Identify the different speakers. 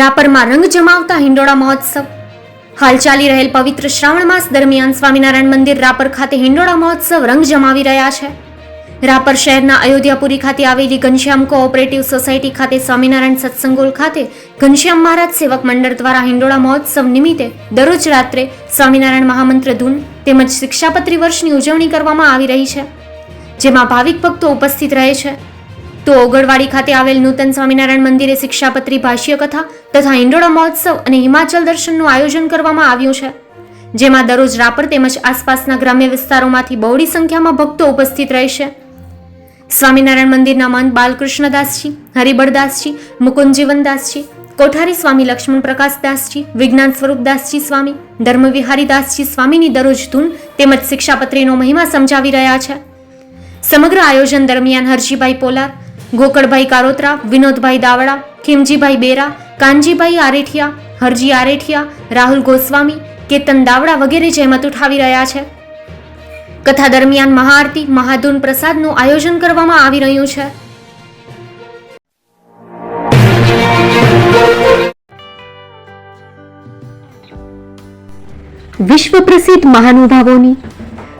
Speaker 1: રાપરમાં રંગ જમાવતા હિંડોળા મહોત્સવ. હાલ ચાલી રહેલ પવિત્ર શ્રાવણ માસ દરમિયાન સ્વામિનારાયણ મંદિર રાપર ખાતે હિંડોળા મહોત્સવ રંગ જમાવી રહ્યા છે. રાપર શહેરના અયોધ્યાપુરી ખાતે આવેલી ઘનશ્યામ કોઓપરેટિવ સોસાયટી ખાતે સ્વામિનારાયણ સત્સંગોલ ખાતે ઘનશ્યામ મહારાજ સેવક મંડળ દ્વારા હિંડોળા મહોત્સવ નિમિત્તે દરરોજ રાત્રે સ્વામિનારાયણ મહામંત્ર ધૂન તેમજ શિક્ષાપત્રી વર્ષની ઉજવણી કરવામાં આવી રહી છે, જેમાં ભાવિક ભક્તો ઉપસ્થિત રહે છે. તો ઓગળવાડી ખાતે આવેલ નૂતન સ્વામિનારાયણ મંદિરે શિક્ષાપત્રી ભાષ્ય કથા તથા ઇન્ડોળા મહોત્સવ અને હિમાચલ દર્શનનું આયોજન કરવામાં આવ્યું છે. જેમાં દરરોજ રાપર તેમજ આસપાસના ગ્રામ્ય વિસ્તારોમાંથી બહોળી સંખ્યામાં ભક્તો ઉપસ્થિત રહેશે. સ્વામિનારાયણ મંદિરના મંત બાલકૃષ્ણદાસજી, હરિબળદાસજી, મુકુંદજીવનદાસજી, કોઠારી સ્વામી લક્ષ્મણ પ્રકાશદાસજી વિજ્ઞાન સ્વરૂપદાસજી સ્વામી, ધર્મવિહારીદાસજી સ્વામીની દરરોજ ધૂન તેમજ શિક્ષાપત્રીનો મહિમા સમજાવી રહ્યા છે. સમગ્ર આયોજન દરમિયાન હરજીભાઈ પોલાર ગોકળભાઈ કારોત્રા, વિનોદભાઈ દાવડા, ખીમજીભાઈ બેરા, કાનજીભાઈ આરેઠિયા, હરજી આરેઠિયા, રાહુલ ગોસ્વામી, કેતન દાવડા વગેરે જહેમત ઉઠાવી રહ્યા છે. કથા દરમિયાન મહાઆરતી મહાધૂન પ્રસાદનું આયોજન કરવામાં આવી રહ્યું છે. વિશ્વ પ્રસિદ્ધ મહાનુભાવોની